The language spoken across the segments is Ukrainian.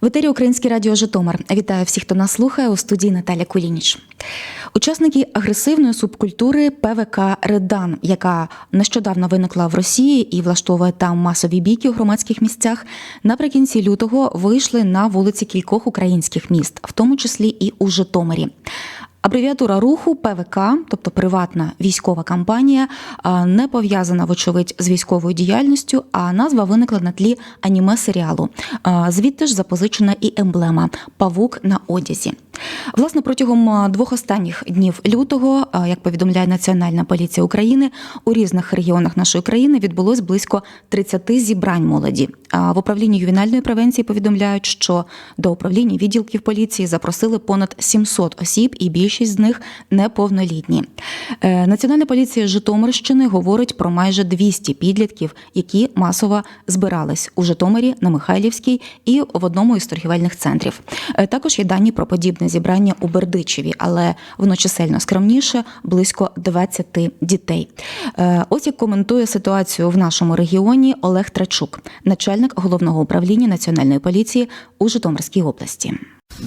В етері Українське радіо Житомир. Вітаю всіх, хто нас слухає у студії Наталя Кулініч. Учасники агресивної субкультури ПВК Редан, яка нещодавно виникла в Росії і влаштовує там масові бійки у громадських місцях, наприкінці лютого вийшли на вулиці кількох українських міст, в тому числі і у Житомирі. Абревіатура руху ПВК, тобто приватна військова кампанія, не пов'язана, вочевидь, з військовою діяльністю, а назва виникла на тлі аніме серіалу. Звідти ж запозичена і емблема Павук на одязі. Власне, протягом двох останніх днів лютого, як повідомляє Національна поліція України, у різних регіонах нашої країни відбулось близько 30 зібрань молоді. А В управлінні ювенальної превенції повідомляють, що до управління відділків поліції запросили понад 700 осіб, і більшість з них неповнолітні. Е, Національна поліція Житомирщини говорить про майже 200 підлітків, які масово збирались у Житомирі на Михайлівській і в одному із торгівельних центрів. Е, Також є дані про зібрання у Бердичеві, але воно чисельно скромніше близько 20 дітей. Е, Ось як коментує ситуацію в нашому регіоні Олег Трачук, начальник головного управління національної поліції у Житомирській області.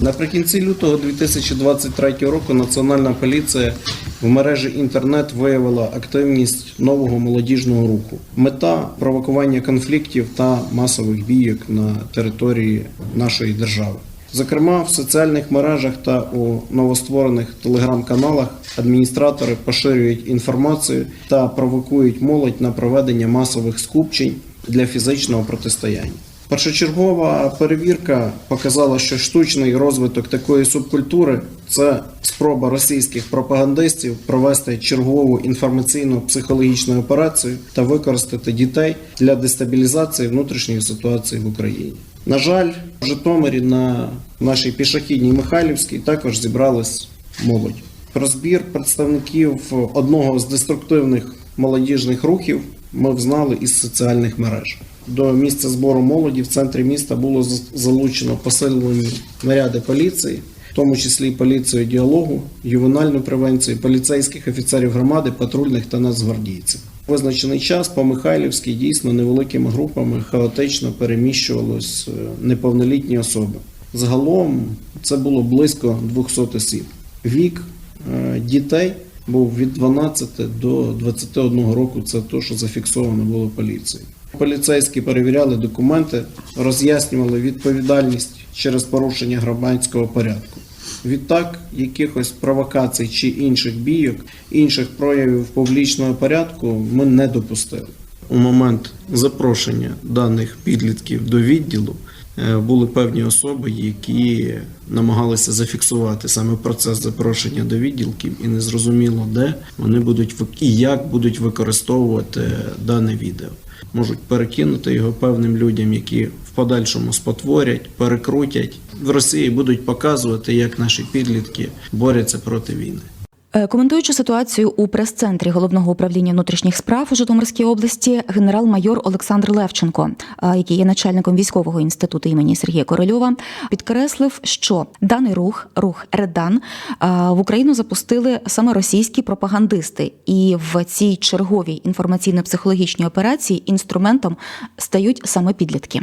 Наприкінці лютого 2023 року Національна поліція в мережі інтернет виявила активність нового молодіжного руху. Мета провокування конфліктів та масових бійок на території нашої держави. Зокрема, в соціальних мережах та у новостворених телеграм-каналах адміністратори поширюють інформацію та провокують молодь на проведення масових скупчень для фізичного протистояння. Першочергова перевірка показала, що штучний розвиток такої субкультури це спроба російських пропагандистів провести чергову інформаційно-психологічну операцію та використати дітей для дестабілізації внутрішньої ситуації в Україні. На жаль, в Житомирі на нашій пішохідній Михайлівській також зібралась молодь. Про збір представників одного з деструктивних молодіжних рухів ми взнали із соціальних мереж. До місця збору молоді в центрі міста було залучено посилені наряди поліції, в тому числі і поліцію діалогу, ювенальну превенцію, поліцейських офіцерів громади, патрульних та нацгвардійців. Визначений час по Михайлівській дійсно невеликими групами хаотично переміщувалось е, неповнолітні особи. Загалом це було близько 200 осіб. Вік е, дітей був від 12 до 21 року. Це те, що зафіксовано було поліцією. Поліцейські перевіряли документи, роз'яснювали відповідальність через порушення громадського порядку. Відтак, якихось провокацій чи інших бійок, інших проявів публічного порядку ми не допустили. У момент запрошення даних підлітків до відділу е, були певні особи, які намагалися зафіксувати саме процес запрошення до відділків, і незрозуміло, де вони будуть і як будуть використовувати дане відео. Можуть перекинути його певним людям, які подальшому спотворять, перекрутять в Росії, будуть показувати, як наші підлітки борються проти війни. Е, Коментуючи ситуацію у прес-центрі головного управління внутрішніх справ у Житомирській області, генерал-майор Олександр Левченко, е, який є начальником військового інституту імені Сергія Корольова, підкреслив, що даний рух, рух Редан, е, в Україну запустили саме російські пропагандисти, і в цій черговій інформаційно-психологічній операції інструментом стають саме підлітки.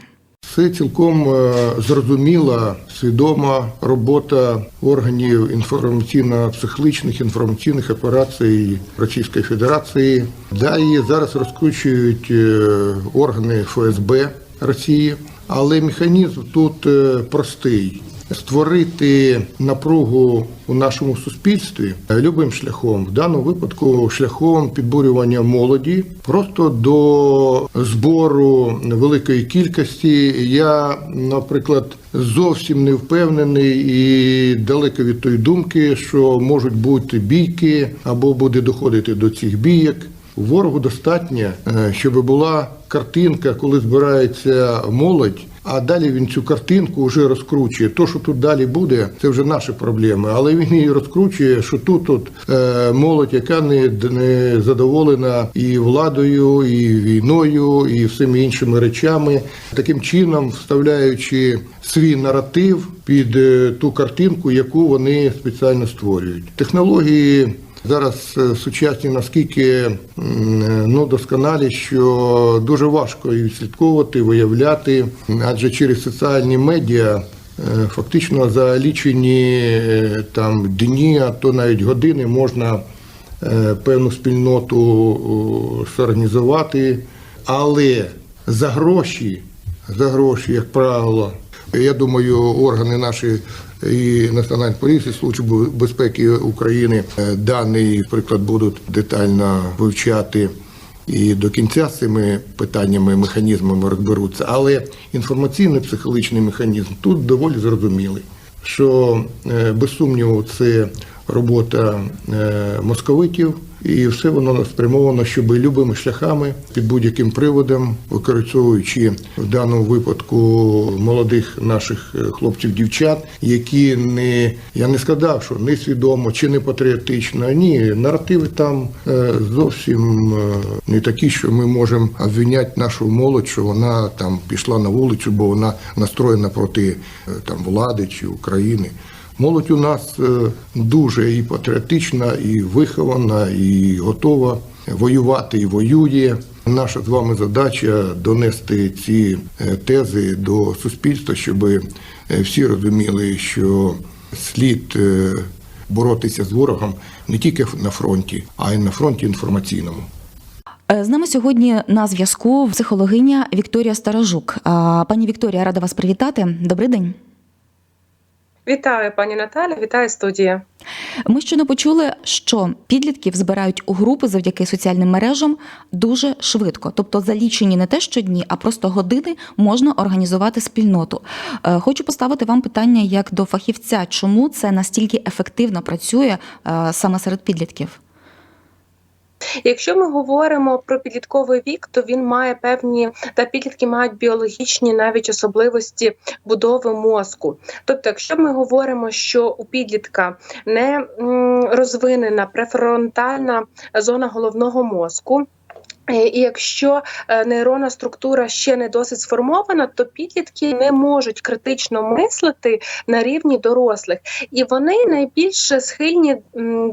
Це цілком е, зрозуміла свідома робота органів інформаційно-психологічних інформаційних операцій Російської Федерації. Далі зараз розкручують е, органи ФСБ Росії, але механізм тут е, простий. Створити напругу у нашому суспільстві любим шляхом, в даному випадку шляхом підбурювання молоді, просто до збору великої кількості. Я, наприклад, зовсім не впевнений і далеко від тої думки, що можуть бути бійки або буде доходити до цих бійок. Ворогу достатньо, е, щоб була картинка, коли збирається молодь. А далі він цю картинку вже розкручує. То, що тут далі буде, це вже наші проблеми. Але він її розкручує, що тут от, е, молодь, яка не, не задоволена і владою, і війною, і всіми іншими речами, таким чином вставляючи свій наратив під е, ту картинку, яку вони спеціально створюють. Технології. Зараз е, сучасні наскільки е, ну, досконалі, що дуже важко їх відслідковувати, виявляти, адже через соціальні медіа е, фактично за лічені там дні, а то навіть години можна певну спільноту о, зорганізувати, але за гроші, за гроші, як правило, я думаю, органи наші і Національної поліції, Служби безпеки України е, даний приклад будуть детально вивчати і до кінця з цими питаннями, механізмами розберуться. Але інформаційний психологічний механізм тут доволі зрозумілий, що е, без сумніву це робота е, московитів, і все воно спрямовано, щоб любими шляхами під будь-яким приводом, використовуючи в даному випадку молодих наших е, хлопців, дівчат, які не я не сказав, що не свідомо чи не патріотично. Ні, наративи там е, зовсім е, не такі, що ми можемо обвиняти нашу молодь, що вона там пішла на вулицю, бо вона настроєна проти там влади чи України. Молодь у нас е, дуже і патріотична, і вихована, і готова воювати і воює. Наша з вами задача донести ці е, тези до суспільства, щоб е, всі розуміли, що слід боротися з ворогом не тільки на фронті, а й на фронті інформаційному. З нами сьогодні на зв'язку психологиня Вікторія Старожук. Пані Вікторія, рада вас привітати. Добрий день. Вітаю, пані Наталі, вітаю студія. Ми щойно почули, що підлітків збирають у групи завдяки соціальним мережам дуже швидко. Тобто за лічені не те щодні, а просто години можна організувати спільноту. Е, Хочу поставити вам питання як до фахівця, чому це настільки ефективно працює е, саме серед підлітків? Якщо ми говоримо про підлітковий вік, то він має певні та підлітки мають біологічні навіть особливості будови мозку. Тобто, якщо ми говоримо, що у підлітка не розвинена префронтальна зона головного мозку. Е, І якщо е, нейронна структура ще не досить сформована, то підлітки не можуть критично мислити на рівні дорослих, і вони найбільше схильні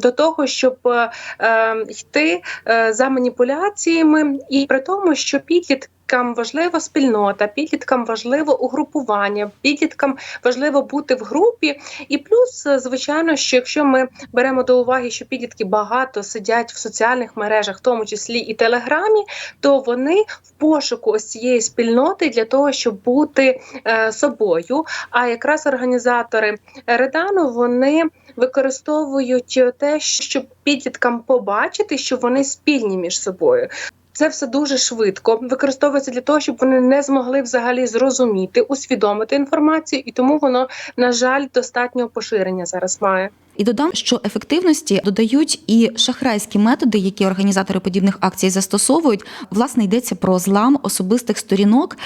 до того, щоб е, е, йти за маніпуляціями, і при тому, що підлітки. Підліткам важлива спільнота, підліткам важливо угрупування, підліткам важливо бути в групі. І плюс, е, звичайно, що якщо ми беремо до уваги, що підлітки багато сидять в соціальних мережах, в тому числі і телеграмі, то вони в пошуку ось цієї спільноти для того, щоб бути е, собою. А якраз організатори Редану вони використовують те, щоб підліткам побачити, що вони спільні між собою. Це все дуже швидко використовується для того, щоб вони не змогли взагалі зрозуміти, усвідомити інформацію, і тому воно, на жаль, достатньо поширення зараз має. І додам, що ефективності додають і шахрайські методи, які організатори подібних акцій застосовують. Власне йдеться про злам особистих сторінок,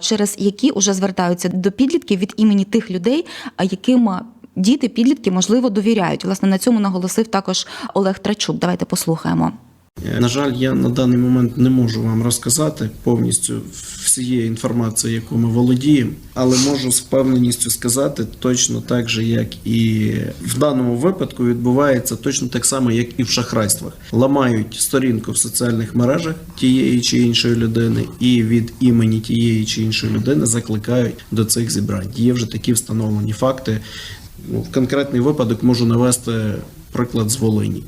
через які вже звертаються до підлітків від імені тих людей, яким діти підлітки можливо довіряють. Власне на цьому наголосив також Олег Трачук. Давайте послухаємо. На жаль, я на даний момент не можу вам розказати повністю всієї інформації, яку ми володіємо, але можу з впевненістю сказати точно так же, як і в даному випадку відбувається точно так само, як і в шахрайствах. Ламають сторінку в соціальних мережах тієї чи іншої людини, і від імені тієї чи іншої людини закликають до цих зібрань. Є вже такі встановлені факти. Ну, в конкретний випадок можу навести приклад з Волині.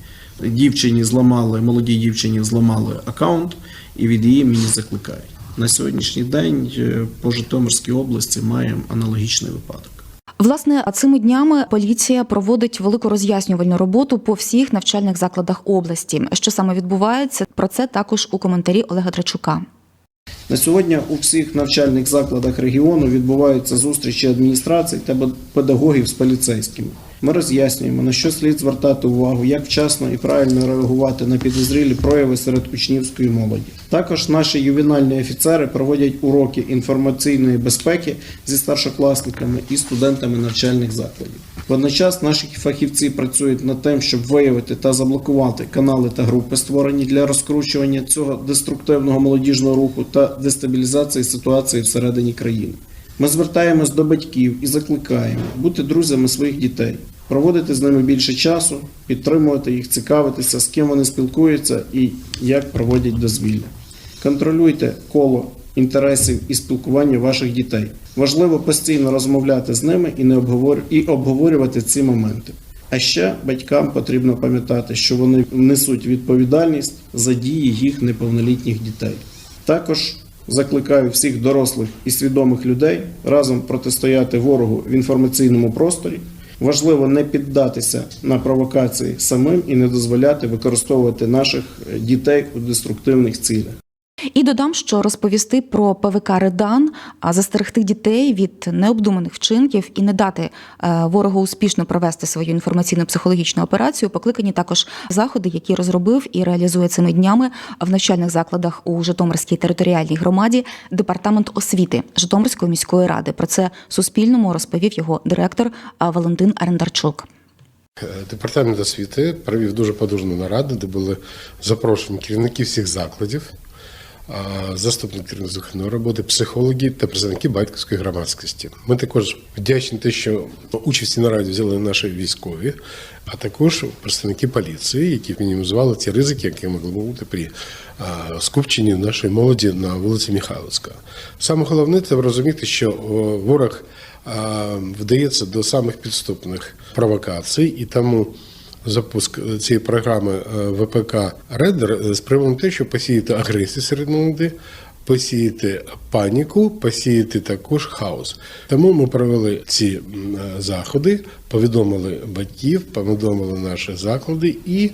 Дівчині зламали, молодій дівчині зламали аккаунт і від її імені закликають. На сьогоднішній день е, по Житомирській області маємо аналогічний випадок. Власне, цими днями поліція проводить велику роз'яснювальну роботу по всіх навчальних закладах області. Що саме відбувається? Про це також у коментарі Олега Трачука. На сьогодні у всіх навчальних закладах регіону відбуваються зустрічі адміністрацій та педагогів з поліцейськими. Ми роз'яснюємо, на що слід звертати увагу, як вчасно і правильно реагувати на підозрілі прояви серед учнівської молоді. Також наші ювенальні офіцери проводять уроки інформаційної безпеки зі старшокласниками і студентами навчальних закладів. Водночас наші фахівці працюють над тим, щоб виявити та заблокувати канали та групи, створені для розкручування цього деструктивного молодіжного руху та дестабілізації ситуації всередині країни. Ми звертаємось до батьків і закликаємо бути друзями своїх дітей, проводити з ними більше часу, підтримувати їх, цікавитися, з ким вони спілкуються і як проводять дозвілля. Контролюйте коло інтересів і спілкування ваших дітей. Важливо постійно розмовляти з ними і не обговор... і обговорювати ці моменти. А ще батькам потрібно пам'ятати, що вони несуть відповідальність за дії їх неповнолітніх дітей. Також закликаю всіх дорослих і свідомих людей разом протистояти ворогу в інформаційному просторі. Важливо не піддатися на провокації самим і не дозволяти використовувати наших е, дітей у деструктивних цілях. І додам, що розповісти про ПВК Редан, а застерегти дітей від необдуманих вчинків і не дати е, ворогу успішно провести свою інформаційно-психологічну операцію, покликані також заходи, які розробив і реалізує цими днями в навчальних закладах у Житомирській територіальній громаді департамент освіти Житомирської міської ради. Про це Суспільному розповів його директор Валентин Арендарчук. Е, Департамент освіти провів дуже подужну нараду, де були запрошені керівники всіх закладів, заступник керівника роботи, психологи та представники батьківської громадськості. Ми також вдячні те, що участь в нараді взяли наші військові, а також представники поліції, які мінімізували ті ризики, які могли бути при скупченні нашої молоді на вулиці Михайловська. Саме головне це розуміти, що ворог вдається до самих підступних провокацій, і тому запуск цієї програми е, ВПК Редер приводом те, що посіяти агресію серед молоді, посіяти паніку, посіяти також хаос. Тому ми провели ці е, заходи, повідомили батьків, повідомили наші заклади і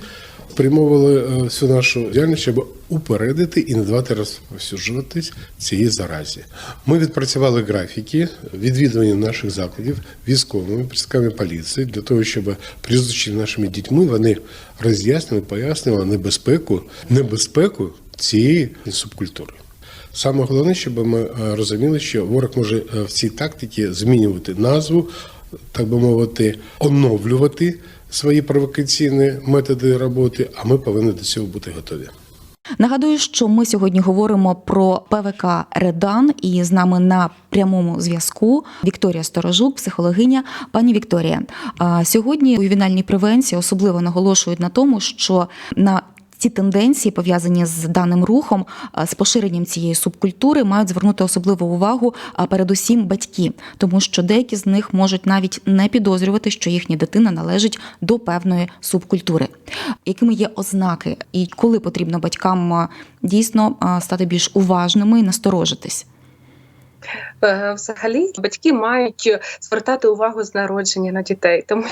спрямовували е, всю нашу діяльність, щоб упередити і не давати розповсюджуватись цієї заразі. Ми відпрацювали графіки відвідування наших закладів військовими представниками поліції для того, щоб при нашими дітьми вони роз'яснили, пояснювали небезпеку, небезпеку цієї субкультури. Саме головне, щоб ми е, розуміли, що ворог може е, в цій тактиці змінювати назву, так би мовити, оновлювати свої провокаційні методи роботи, а ми повинні до цього бути готові. Нагадую, що ми сьогодні говоримо про ПВК Редан, і з нами на прямому зв'язку Вікторія Сторожук, психологиня. Пані Вікторія, сьогодні у ювенальній превенції особливо наголошують на тому, що на ці тенденції, пов'язані з даним рухом, з поширенням цієї субкультури, мають звернути особливу увагу, передусім батьки, тому що деякі з них можуть навіть не підозрювати, що їхня дитина належить до певної субкультури. Якими є ознаки, і коли потрібно батькам дійсно стати більш уважними і насторожитись? Е, Взагалі, батьки мають звертати увагу з народження на дітей, тому е,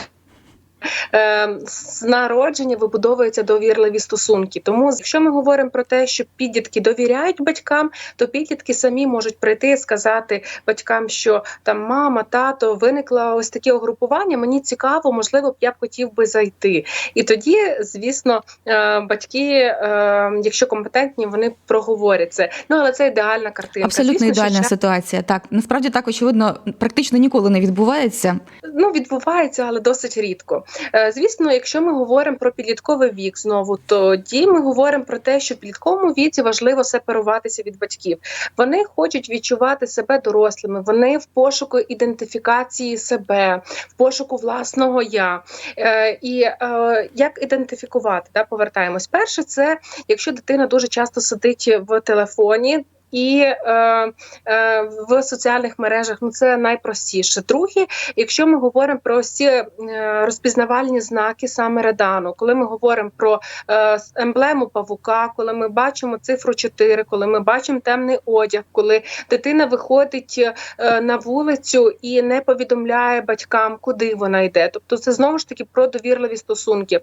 з народження вибудовуються довірливі стосунки. Тому, якщо ми говоримо про те, що підлітки довіряють батькам, то підлітки самі можуть прийти і сказати батькам, що там мама, тато виникло ось таке угрупування. Мені цікаво, можливо, б я б хотів би зайти. І тоді, звісно, е, батьки, е, якщо компетентні, вони проговорять це. Ну але це ідеальна картина. Абсолютно Звісно, ідеальна ще- ситуація. Так насправді так очевидно, практично ніколи не відбувається. Ну, відбувається, але досить рідко. Е, Звісно, якщо ми говоримо про підлітковий вік знову, тоді ми говоримо про те, що в підлітковому віці важливо сепаруватися від батьків. Вони хочуть відчувати себе дорослими, вони в пошуку ідентифікації себе, в пошуку власного я. Е, І е, як ідентифікувати? Повертаємось. Перше, це якщо дитина дуже часто сидить в телефоні. І е, е, в соціальних мережах ну це найпростіше. Друге, якщо ми говоримо про всі е, розпізнавальні знаки саме редану, коли ми говоримо про е, емблему павука, коли ми бачимо цифру 4, коли ми бачимо темний одяг, коли дитина виходить е, на вулицю і не повідомляє батькам, куди вона йде. Тобто, це знову ж таки про довірливі стосунки.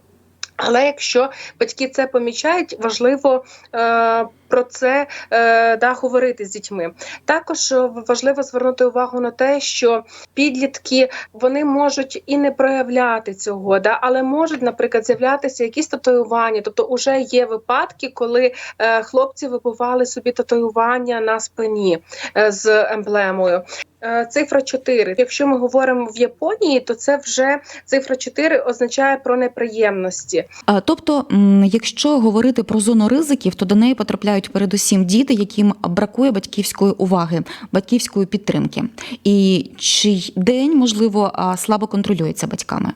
Але якщо батьки це помічають, важливо е, про це е, да, говорити з дітьми. Також е, важливо звернути увагу на те, що підлітки вони можуть і не проявляти цього, да, але можуть, наприклад, з'являтися якісь татуювання. Тобто, вже є випадки, коли е, хлопці вибивали собі татуювання на спині е, з емблемою. Е, Цифра 4. Якщо ми говоримо в Японії, то це вже цифра 4 означає про неприємності. Тобто, якщо говорити про зону ризиків, то до неї потрапляють передусім діти, яким бракує батьківської уваги, батьківської підтримки. І чий день, можливо, слабо контролюється батьками.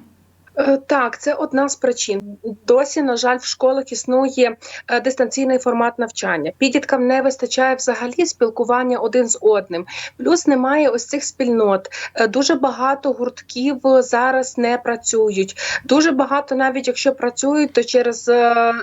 Е, Так, це одна з причин. Досі, на жаль, в школах існує е, дистанційний формат навчання. Підліткам не вистачає взагалі спілкування один з одним. Плюс немає ось цих спільнот. Е, Дуже багато гуртків зараз не працюють. Дуже багато, навіть якщо працюють, то через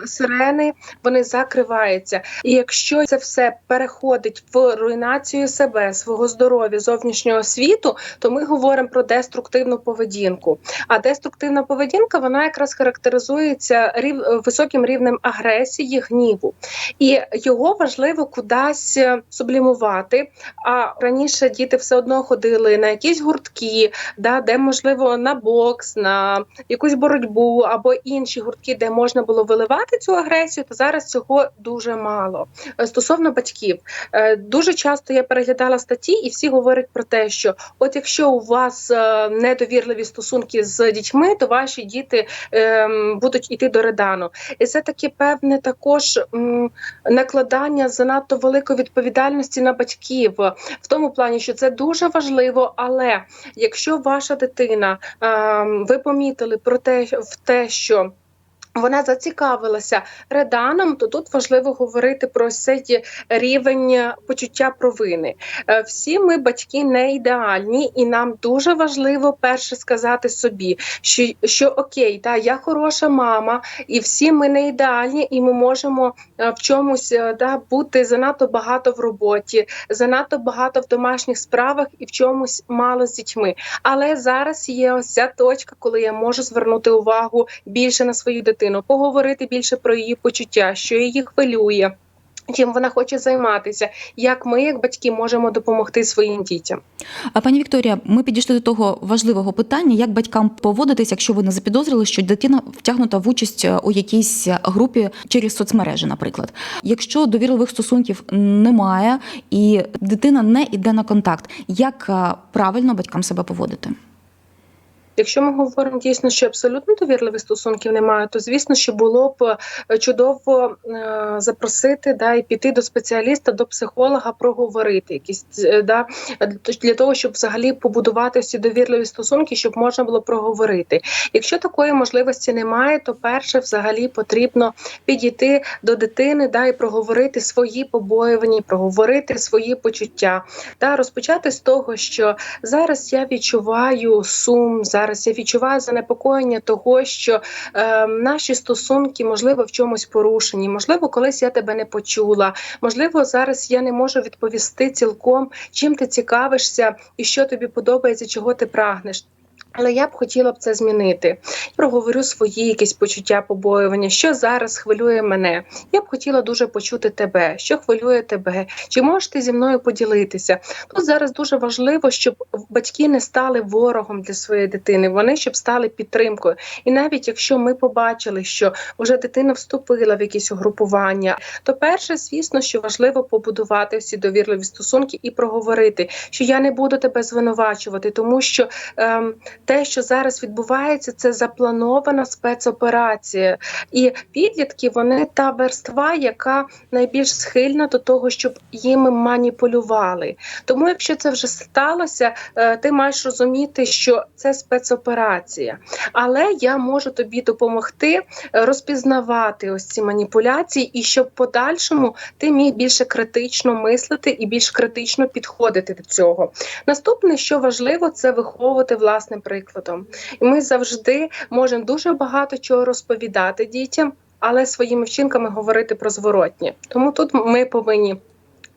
сирени вони закриваються. І якщо це все переходить в руйнацію себе, свого здоров'я, зовнішнього світу, то ми говоримо про деструктивну поведінку. А деструктивна поведінка вона якраз характеризується рів... високим рівнем агресії, гніву, і його важливо кудись е, сублімувати. А раніше діти все одно ходили на якісь гуртки, да, де можливо на бокс, на якусь боротьбу або інші гуртки, де можна було виливати цю агресію, то зараз цього дуже мало. Е, Стосовно батьків, е, дуже часто я переглядала статті, і всі говорять про те, що от якщо у вас недовірливі стосунки з дітьми, то ваші діти ем, будуть іти до редану. І це таке певне також м, накладання занадто великої відповідальності на батьків в тому плані, що це дуже важливо. Але якщо ваша дитина, ем, ви помітили про те, в те, що вона зацікавилася реданом, то тут важливо говорити про цей рівень почуття провини. Е, Всі ми батьки не ідеальні, і нам дуже важливо перше сказати собі, що, що окей, та я хороша мама, і всі ми не ідеальні, і ми можемо е, в чомусь е, да, бути занадто багато в роботі, занадто багато в домашніх справах і в чомусь мало з дітьми. Але зараз є ось ця точка, коли я можу звернути увагу більше на свою дитину, поговорити більше про її почуття, що її хвилює. Чим вона хоче займатися, як ми, як батьки, можемо допомогти своїм дітям? А пані Вікторія, ми підійшли до того важливого питання, як батькам поводитись, якщо ви не запідозрили, що дитина втягнута в участь у якійсь групі через соцмережі, наприклад. Якщо довірливих стосунків немає і дитина не йде на контакт, як е, правильно батькам себе поводити? Якщо ми говоримо дійсно, що абсолютно довірливих стосунків немає, то звісно, що було б е, чудово е, запросити да і піти до спеціаліста, до психолога, проговорити якісь е, да для того, щоб взагалі побудувати всі довірливі стосунки, щоб можна було проговорити. Якщо такої можливості немає, то перше взагалі потрібно підійти до дитини, да і проговорити свої побоювання, проговорити свої почуття, та розпочати з того, що зараз я відчуваю сум. Зараз я відчуваю занепокоєння того, що е, наші стосунки, можливо, в чомусь порушені, можливо, колись я тебе не почула. Можливо, зараз я не можу відповісти цілком, чим ти цікавишся і що тобі подобається, чого ти прагнеш. Але я б хотіла б це змінити. Проговорю свої якісь почуття побоювання, що зараз хвилює мене. Я б хотіла дуже почути тебе, що хвилює тебе, чи можеш ти зі мною поділитися. Тут зараз дуже важливо, щоб батьки не стали ворогом для своєї дитини, вони щоб стали підтримкою. І навіть якщо ми побачили, що вже дитина вступила в якісь угрупування, то перше, звісно, що важливо побудувати всі довірливі стосунки і проговорити, що я не буду тебе звинувачувати, тому що. Ем, те, що зараз відбувається, це запланована спецоперація, і підлітки вони та верства, яка найбільш схильна до того, щоб їм маніпулювали. Тому, якщо це вже сталося, е, ти маєш розуміти, що це спецоперація. Але я можу тобі допомогти е, розпізнавати ось ці маніпуляції, і щоб в подальшому ти міг більше критично мислити і більш критично підходити до цього. Наступне, що важливо, це виховувати власним прикладом. І ми завжди можемо дуже багато чого розповідати дітям, але своїми вчинками говорити про зворотні. Тому тут ми повинні.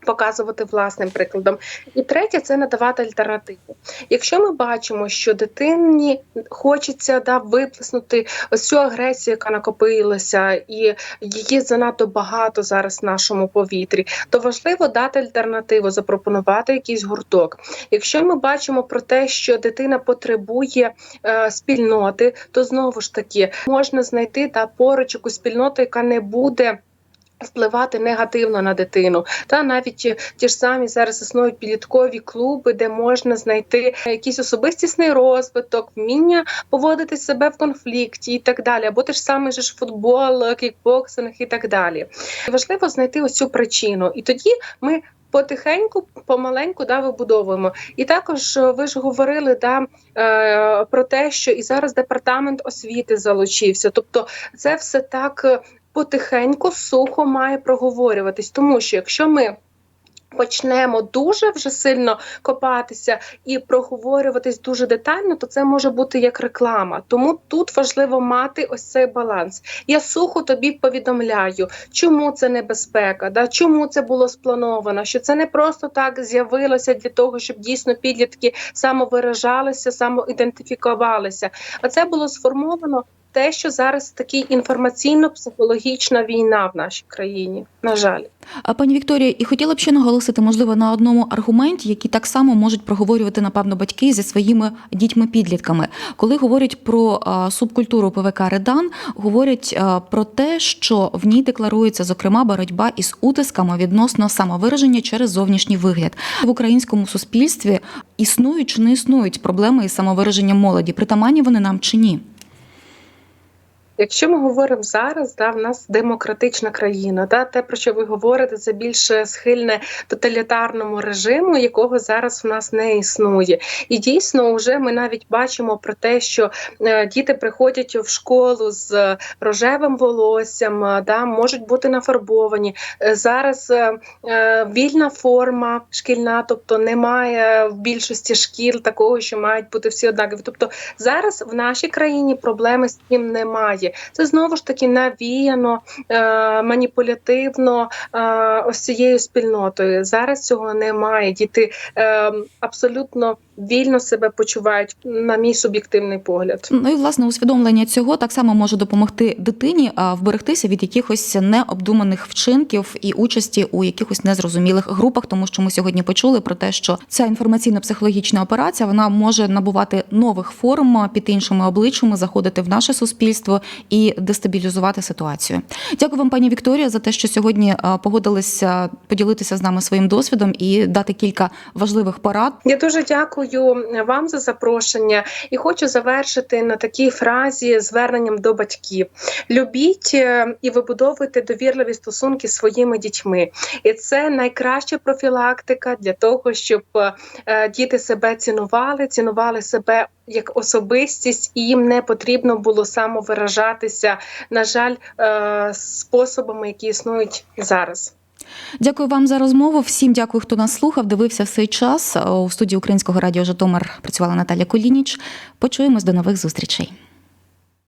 Показувати власним прикладом, і третє це надавати альтернативу. Якщо ми бачимо, що дитині хочеться да виплеснути ось цю агресію, яка накопилася, і її занадто багато зараз в нашому повітрі, то важливо дати альтернативу, запропонувати якийсь гурток. Якщо ми бачимо про те, що дитина потребує е, спільноти, то знову ж таки можна знайти та поруч якусь спільноту, яка не буде. Впливати негативно на дитину, та навіть ті, ті ж самі зараз існують підліткові клуби, де можна знайти якийсь особистісний розвиток, вміння поводити себе в конфлікті і так далі, або те ж саме ж футбол, кікбоксинг і так далі. Важливо знайти ось цю причину, і тоді ми потихеньку, помаленьку да, вибудовуємо. І також е, ви ж говорили да, е, про те, що і зараз департамент освіти залучився. Тобто, це все так е, потихеньку, сухо має проговорюватись, тому що якщо ми. Почнемо дуже вже сильно копатися і проговорюватись дуже детально, то це може бути як реклама. Тому тут важливо мати ось цей баланс. Я сухо тобі повідомляю, чому це небезпека, да чому це було сплановано, що це не просто так з'явилося для того, щоб дійсно підлітки самовиражалися, самоідентифікувалися. А це було сформовано те, що зараз такий інформаційно-психологічна війна в нашій країні. На жаль. А пані Вікторія, і хотіла б ще наголосити, можливо, на одному аргументі, який так само можуть проговорювати, напевно, батьки зі своїми дітьми-підлітками. Коли говорять про субкультуру ПВК Редан, говорять про те, що в ній декларується зокрема боротьба із утисками відносно самовираження через зовнішній вигляд в українському суспільстві. Існують чи не існують проблеми із самовираженням молоді? Притаманні вони нам чи ні? Якщо ми говоримо зараз, да, в нас демократична країна, да, те, про що ви говорите, це більше схильне тоталітарному режиму, якого зараз в нас не існує. І дійсно, вже ми навіть бачимо про те, що е, діти приходять в школу з рожевим волоссям, е, да, можуть бути нафарбовані. Е, Зараз е, е, вільна форма шкільна, тобто немає в більшості шкіл такого, що мають бути всі однакові. Тобто зараз в нашій країні проблеми з цим немає. Це знову ж таки навіяно е, маніпулятивно е, ось цією спільнотою. Зараз цього немає. Діти е, абсолютно вільно себе почувають, на мій суб'єктивний погляд. Ну і власне усвідомлення цього так само може допомогти дитині вберегтися від якихось необдуманих вчинків і участі у якихось незрозумілих групах, тому що ми сьогодні почули про те, що ця інформаційно-психологічна операція вона може набувати нових форм під іншими обличчями, заходити в наше суспільство і дестабілізувати ситуацію. Дякую вам, пані Вікторія, за те, що сьогодні погодилися поділитися з нами своїм досвідом і дати кілька важливих порад. Я дуже дякую вам за запрошення і хочу завершити на такій фразі зверненням до батьків: любіть е, і вибудовуйте довірливі стосунки зі своїми дітьми, і це найкраща профілактика для того, щоб е, діти себе цінували, цінували себе. Як особистість, і їм не потрібно було самовиражатися, на жаль, е, способами, які існують зараз. Дякую вам за розмову. Всім дякую, хто нас слухав, дивився в цей час. У студії Українського радіо Житомир працювала Наталя Колініч. Почуємось до нових зустрічей.